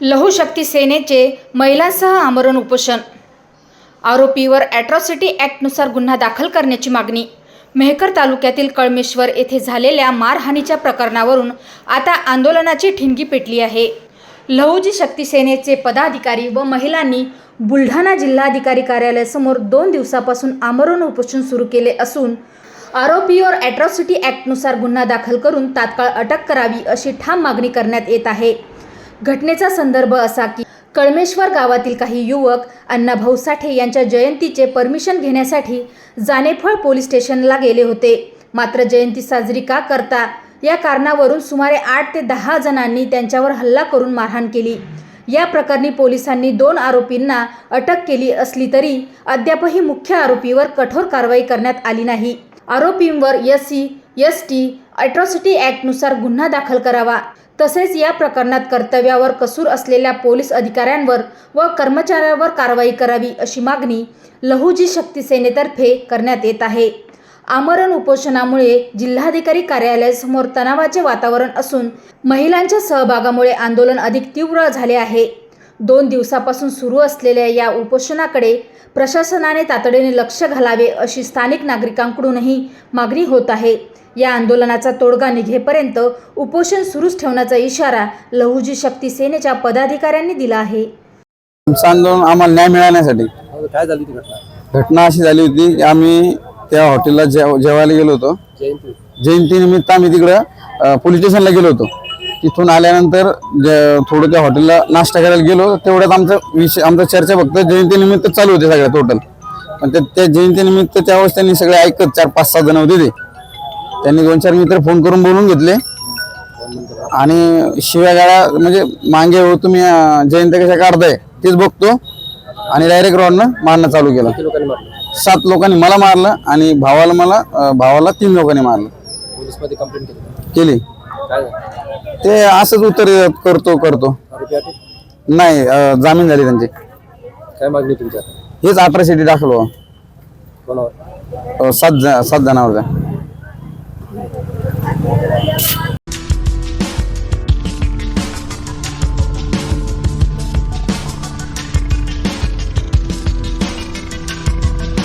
लहुशक्ती सेनेचे महिलांसह आमरण उपोषण. आरोपीवर ॲट्रॉसिटी ॲक्टनुसार गुन्हा दाखल करण्याची मागणी. मेहकर तालुक्यातील कळमेश्वर येथे झालेल्या मारहाणीच्या प्रकरणावरून आता आंदोलनाची ठिणगी पेटली आहे. लहुजी शक्ती सेनेचे पदाधिकारी व महिलांनी बुलढाणा जिल्हाधिकारी कार्यालयासमोर दोन दिवसापासून आमरण उपोषण सुरू केले असून आरोपीवर ॲट्रॉसिटी ॲक्टनुसार गुन्हा दाखल करून तात्काळ अटक करावी अशी ठाम मागणी करण्यात येत आहे. घटनेचा संदर्भ असा की कळमेश्वर गावातील काही युवक अण्णाभाऊ साठे यांच्या जयंतीचे परमिशन घेण्यासाठी जानेफळ पोलीस स्टेशनला गेले होते. मात्र जयंती साजरी का करता या कारणावरून सुमारे आठ ते दहा जणांनी त्यांच्यावर हल्ला करून मारहाण केली. या प्रकरणी पोलिसांनी दोन आरोपींना अटक केली असली तरी अद्यापही मुख्य आरोपीवर कठोर कारवाई करण्यात आली नाही. आरोपींवर S C S T atrocity ॲक्टनुसार गुन्हा दाखल करावा. तसेच या प्रकरणात कर्तव्यावर कसूर असलेल्या पोलीस अधिकाऱ्यांवर व कर्मचाऱ्यांवर कारवाई करावी अशी मागणी लहुजी शक्ती सेनेतर्फे करण्यात येत आहे. आमरण उपोषणामुळे जिल्हाधिकारी कार्यालयासमोर तणावाचे वातावरण असून महिलांच्या सहभागामुळे आंदोलन अधिक तीव्र झाले आहे. दोन दिवसापासून सुरू असलेल्या या उपोषणाकडे प्रशासनाने तातडीने लक्ष घालावे अशी स्थानिक नागरिकांकडूनही मागणी होत आहे. या आंदोलनाचा तोडगा निघेपर्यंत उपोषण सुरूच ठेवण्याचा इशारा लहुजी शक्ती सेनेच्या पदाधिकाऱ्यांनी दिला आहे. आमचं आंदोलन आम्हाला न्याय मिळवण्यासाठी काय झाली ती घटना? घटना अशी झाली होती की आम्ही त्या हॉटेलला जेव जेवायला गेलो होतो. जयंती. जयंतीनिमित्त आम्ही तिकडं पोलीस स्टेशनला गेलो होतो. तिथून आल्यानंतर थोडं त्या हॉटेलला नाश्ता करायला गेलो तेवढ्यात आमचं विषय आमचं चर्चा फक्त जयंतीनिमित्त चालू होते सगळ्या टोटल पण त्या- जयंतीनिमित्त त्यावेळेस त्यांनी सगळे ऐकत चार पाच सहा जण होते ते. त्यांनी दोन चार मित्र फोन करून बोलून घेतले. आणि शिव्या गाड्या म्हणजे मागे हो तुम्ही जयंत कशा काढताय तेच बघतो. आणि डायरेक्ट रॉडनं मारणं चालू केलं. सात लोकांनी मला मारलं आणि भावाला मला भावाला तीन लोकांनी मारलं. पोलीसमध्ये कंप्लेंट केली. ते असंच उत्तर करतो करतो. नाही अं, जामीन झाली त्यांची. काय मागणी तुमच्या हेच अठराशे दाखल कोणावर? सात ज- सात जणांवर.